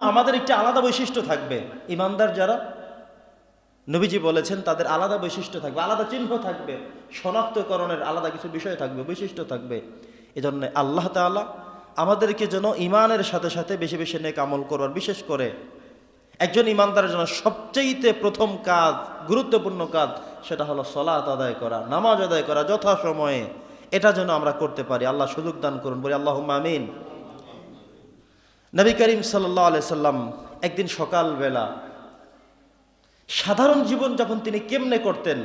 আমাদের একটি আলাদা বৈশিষ্ট্য থাকবে। ইমানদার যারা, নবীজি বলেছেন তাদের আলাদা বৈশিষ্ট্য থাকবে, আলাদা চিহ্ন থাকবে, শনাক্তকরণের আলাদা কিছু বিষয় থাকবে, বৈশিষ্ট্য থাকবে। এজন্য আল্লাহ তাআলা আমাদেরকে যেন ইমানের সাথে সাথে বেশি বেশি নেক আমল করবার বিশেষ করে একজন ইমানদারের জন্য সবচেয়েতে প্রথম কাজ, গুরুত্বপূর্ণ কাজ, সেটা হলো সলাত আদায় করা, নামাজ আদায় করা যথাসময়ে। এটা যেন আমরা করতে পারি। আল্লাহ সুযোগ দান করুন, বলি আল্লাহ আমিন। নবী করিম সাল্লাহ সাল্লাম একদিন সকালবেলা সাধারণ জীবন যখন তিনি কেমনে করতেন,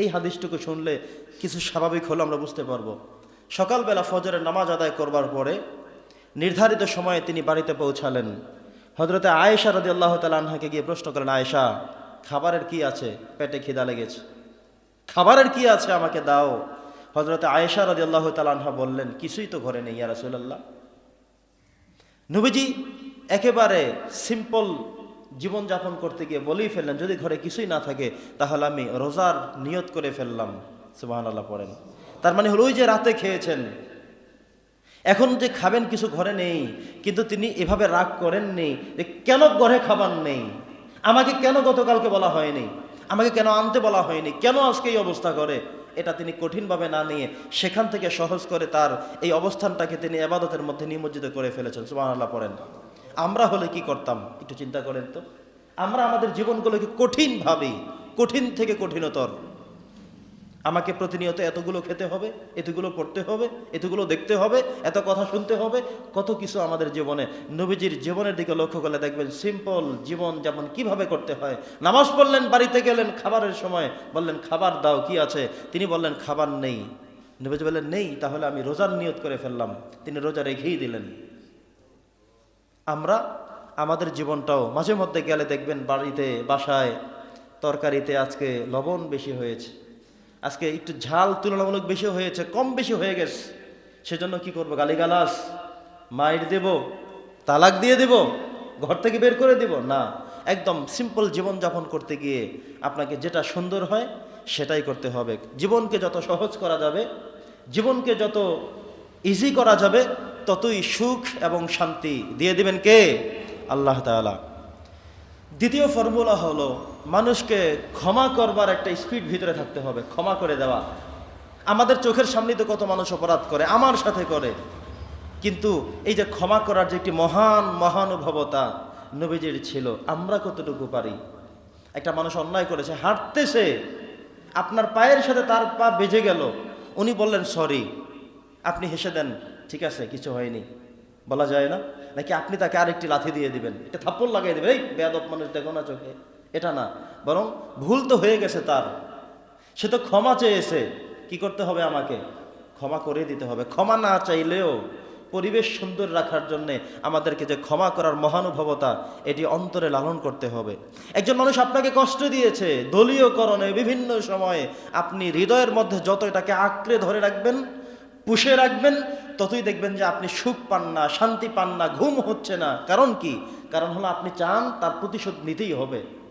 এই হাদিসটুকু শুনলে কিছু স্বাভাবিক হলো আমরা বুঝতে পারব। সকালবেলা ফজরের নামাজ আদায় করবার পরে নির্ধারিত সময়ে তিনি বাড়িতে পৌঁছালেন। হজরতে আয়েশা রদি আল্লাহ তালাহাকে গিয়ে প্রশ্ন করেন আয়েশা, খাবারের কি আছে? পেটে খিদা লেগেছে। খাবারের কি আছে আমাকে দাও? হজরতে আয়েশা রদি আল্লাহ তালাহা বললেন, কিছুই তো ঘরে নেই, ইয়া রাসূলুল্লাহ। নবীজি একেবারে সিম্পল জীবনযাপন করতে গিয়ে বলেই ফেললেন, যদি ঘরে কিছুই না থাকে, তাহলে আমি রোজার নিয়ত করে ফেললাম। সুবাহান আল্লাহ পড়েন। তার মানে হলো ওই যে রাতে খেয়েছেন। এখন যে খাবেন কিছু ঘরে নেই, কিন্তু তিনি এভাবে রাগ করেননি যে কেন ঘরে খাবার নেই? আমাকে কেন গতকালকে বলা হয়নি? আমাকে কেন আনতে বলা হয়নি? কেন আজকে এই অবস্থা করে? এটা তিনি কঠিনভাবে না নিয়ে সেখান থেকে সহজ করে তার এই অবস্থানটাকে তিনি আবাদতের মধ্যে নিমজ্জিত করে ফেলেছেন। সুবহানাল্লাহ, পড়েন। আমরা হলে কি করতাম? একটু চিন্তা করেন তো। আমরা আমাদের জীবনগুলোকে কঠিনভাবেই, কঠিন থেকে কঠিনতর আমাকে প্রতিনিয়ত এতগুলো খেতে হবে, এতগুলো পড়তে হবে, এতগুলো দেখতে হবে, এত কথা শুনতে হবে, কত কিছু আমাদের জীবনে, নবীজির জীবনের দিকে লক্ষ্য করলে দেখবেন সিম্পল জীবন যেমন কীভাবে করতে হয়। নামাজ পড়লেন, বাড়িতে গেলেন, খাবারের সময় বললেন, খাবার দাও, কি আছে? তিনি বললেন, খাবার নেই। নবীজি বললেন, নেই, তাহলে আমি রোজার নিয়ত করে ফেললাম। তিনি রোজা রেখেই দিলেন। আমরা আমাদের জীবনটাও মাঝে মধ্যে গেলে দেখবেন বাড়িতে, বাসায় তরকারিতে আজকে লবণ বেশি হয়েছে। আজকে একটু ঝাল তুলনামূলক বেশি হয়েছে, কম বেশি হয়ে গেছে। সেজন্য কি করব? গালিগালাস মাইর দেব, তালাক দিয়ে দেব, ঘর থেকে বের করে দেব? না। একদম সিম্পল জীবনযাপন করতে গিয়ে আপনাকে যেটা সুন্দর হয়, সেটাই করতে হবে। জীবনকে যত সহজ করা যাবে, জীবনকে যত ইজি করা যাবে, ততই সুখ এবং শান্তি। দিয়ে দিবেন কে? আল্লাহ তাআলা। দ্বিতীয় ফর্মুলা হলো মানুষকে ক্ষমা করবার একটা স্পিড ভিতরে থাকতে হবে, ক্ষমা করে দেওয়া। আমাদের চোখের সামনে তো কত মানুষ অপরাধ করে, আমার সাথে করে। কিন্তু এই যে ক্ষমা করার যে একটি মহান মহানুভবতা নবীজির ছিল, আমরা কতটুকু পারি? একটা মানুষ অন্যায় করেছে হাঁটতেছে আপনার পায়ের সাথে তার পা বেজে গেল, উনি বললেন সরি আপনি হেসে দেন, ঠিক আছে, কিছু হয়নি। বলা যায় না? নাকি আপনি তাকে আরেকটি লাথি দিয়ে দিবেন? এটা থাপ্পড় লাগাই দেবেন, এই বেয়াদব মানুষ, দেখো না চোখে। এটা না। বরং ভুল তো হয়ে গেছে তার। সে তো ক্ষমা চেয়েছে। কি করতে হবে আমাকে? ক্ষমা করে দিতে হবে। ক্ষমা না চাইলেও পরিবেশ সুন্দর রাখার জন্যে আমাদেরকে যে ক্ষমা করার মহানুভবতা এটি অন্তরে লালন করতে হবে। একজন মানুষ আপনাকে কষ্ট দিয়েছে। দলীয়করণে বিভিন্ন সময়ে আপনি হৃদয়ের মধ্যে যত এটাকে আঁকড়ে ধরে রাখবেন, পুষে রাখবেন, ততই দেখবেন যে আপনি সুখ পান না, শান্তি পান না, ঘুম হচ্ছে না। কারণ কি? কারণ হলো আপনি চান তার প্রতিশোধ নিতেই হবে।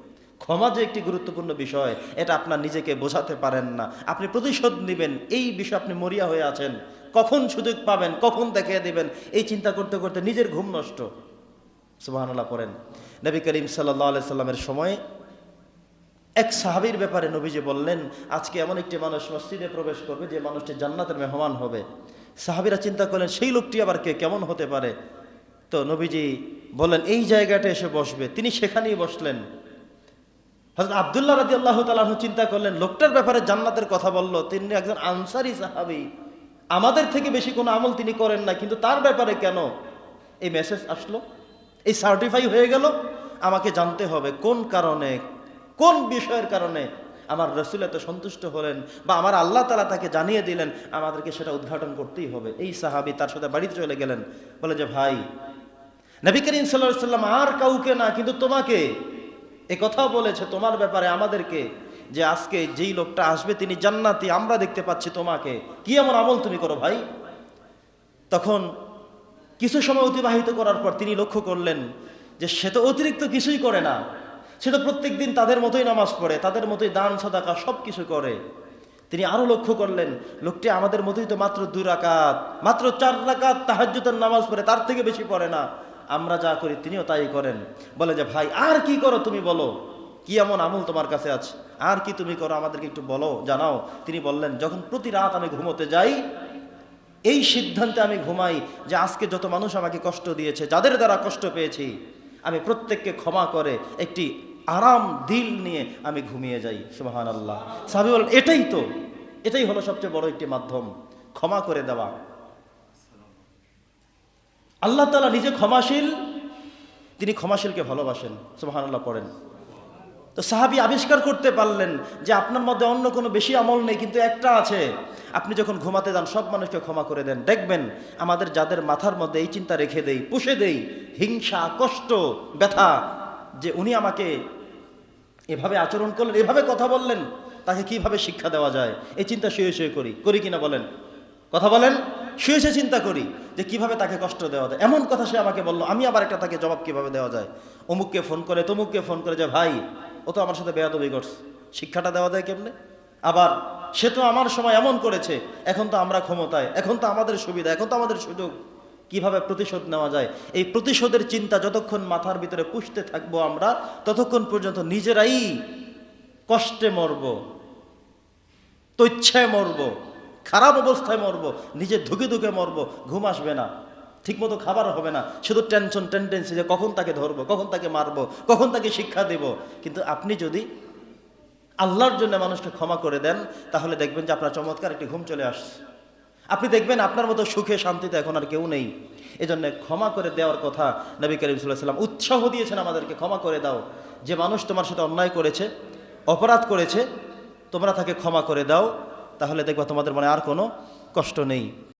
ক্ষমা যে একটি গুরুত্বপূর্ণ বিষয়, এটা আপনার নিজেকে বোঝাতে পারেন না। আপনি প্রতিশোধ নেবেন, এই বিষয়ে আপনি মরিয়া হয়ে আছেন। কখন সুযোগ পাবেন, কখন দেখিয়ে দেবেন, এই চিন্তা করতে করতে নিজের ঘুম নষ্ট। সুবাহানুল্লাহ পড়েন। নবী করিম সাল্লাহ সাল্লামের সময় এক সাহাবির ব্যাপারে নবীজি বললেন, আজকে এমন একটি মানুষ মসজিদে প্রবেশ করবে যে মানুষটি জান্নাতের মেহমান হবে। সাহাবিরা চিন্তা করলেন, সেই লোকটি আবার কে, কেমন হতে পারে? তো নবীজি বললেন, এই জায়গাটা এসে বসবে। তিনি সেখানেই বসলেন। হজরত আবদুল্লাহ রাজি আল্লাহ তালাহ চিন্তা করলেন, লোকটার ব্যাপারে জান্নাতের কথা বলল তিনি একজন আনসারি সাহাবি। আমাদের থেকে বেশি কোনো আমল তিনি করেন না কিন্তু তার ব্যাপারে কেন? এই মেসেজ আসলো, এই সার্টিফাই হয়ে গেল, আমাকে জানতে হবে কোন কারণে, কোন বিষয়ের কারণে আমার রসুল এত সন্তুষ্ট হলেন বা আমার আল্লাহ তালা তাকে জানিয়ে দিলেন, আমাদেরকে সেটা উদ্ঘাটন করতেই হবে। এই সাহাবি তার সাথে বাড়িতে চলে গেলেন। বলে যে, ভাই, নবী করিম সাল্লাহ সাল্লাম আর কাউকে না, কিন্তু তোমাকে এ কথাও বলেছে তোমার ব্যাপারে আমাদেরকে যে আজকে যেই লোকটা আসবে, তিনি জান্নাতি, আমরা দেখতে পাচ্ছি তোমাকে। কি এমন আমল তুমি করো ভাই? তখন কিছু সময় অতিবাহিত করার পর তিনি লক্ষ্য করলেন যে সে তো অতিরিক্ত কিছুই করে না। সে তো প্রত্যেক দিন তাদের মতোই নামাজ পড়ে, তাদের মতোই দান, সদাকা সব কিছু করে। তিনি আরও লক্ষ্য করলেন, লোকটি আমাদের মতোই তো মাত্র দু রাকাত, মাত্র চার রাকাত তাহাজ্জুদের নামাজ পড়ে, তার থেকে বেশি পড়ে না। আমরা যা করি তিনিও তাই করেন। বলে যে, ভাই, আর কি করো তুমি বলো? কি এমন আমল তোমার কাছে আছে? আর কি তুমি করো? আমাদেরকে একটু বলো, জানাও। তিনি বললেন, যখন প্রতি রাত আমি ঘুমোতে যাই, এই সিদ্ধান্তে আমি ঘুমাই যে, আজকে যত মানুষ আমাকে কষ্ট দিয়েছে, যাদের দ্বারা কষ্ট পেয়েছি, আমি প্রত্যেককে ক্ষমা করে একটি আরাম দিল নিয়ে আমি ঘুমিয়ে যাই। সুবাহান আল্লাহ সাহাবি এটাই তো, এটাই হলো সবচেয়ে বড় একটি মাধ্যম, ক্ষমা করে দেওয়া। আল্লাহ তালা নিজে ক্ষমাশীল, তিনি ক্ষমাশীলকে ভালোবাসেন সুবাহান আল্লাহ পড়েন। তো সাহাবি আবিষ্কার করতে পারলেন যে আপনার মধ্যে অন্য কোনো বেশি আমল নেই, কিন্তু একটা আছে। আপনি যখন ঘুমাতে যান, সব মানুষকে ক্ষমা করে দেন। দেখবেন, আমাদের যাদের মাথার মধ্যে এই চিন্তা রেখে দেই, পুষে দেই, হিংসা, কষ্ট, ব্যথা, যে উনি আমাকে এভাবে আচরণ করলেন, এভাবে কথা বললেন, তাকে কীভাবে শিক্ষা দেওয়া যায়? এই চিন্তা শুয়ে শুয়ে করি। করি কিনা বলেন? কথা বলেন, শুয়ে শুয়ে চিন্তা করি যে কীভাবে তাকে কষ্ট দেওয়া যায়। এমন কথা সে আমাকে বলল, আমি আবার একটা তাকে জবাব কীভাবে দেওয়া যায়? অমুককে ফোন করে, তমুককে ফোন করে যে, ভাই, ও তো আমার সাথে বেয়াদবি করছে। শিক্ষাটা দেওয়া যায় কেমনে? আবার, সে তো আমার সময় এমন করেছে, এখন তো আমরা ক্ষমতায়, এখন তো আমাদের সুবিধা, এখন তো আমাদের সুযোগ। কীভাবে প্রতিশোধ নেওয়া যায়? এই প্রতিশোধের চিন্তা যতক্ষণ মাথার ভিতরে পুষতে থাকব আমরা, ততক্ষণ পর্যন্ত নিজেরাই কষ্টে মরব, তৈচ্ছায় মরব। খারাপ অবস্থায় মরব, নিজে ধুকে ধুকে মরব, ঘুম আসবে না, ঠিকমতো খাবার হবে না, শুধু টেনশন টেন্ডেন্সি যে কখন তাকে ধরবো, কখন তাকে মারবো, কখন তাকে শিক্ষা দেব। কিন্তু আপনি যদি আল্লাহর জন্য মানুষকে ক্ষমা করে দেন, তাহলে দেখবেন যে আপনার চমৎকার একটি ঘুম চলে আসছে। আপনি দেখবেন আপনার মতো সুখে, শান্তিতে এখন আর কেউ নেই। এজন্য ক্ষমা করে দেওয়ার কথা নবী করিম সাল্লাম উৎসাহ দিয়েছেন আমাদেরকে, ক্ষমা করে দাও। যে মানুষ তোমার সাথে অন্যায় করেছে, অপরাধ করেছে, তোমরা তাকে ক্ষমা করে দাও। তাহলে দেখবা তোমাদের মনে আর কোনো কষ্ট নেই।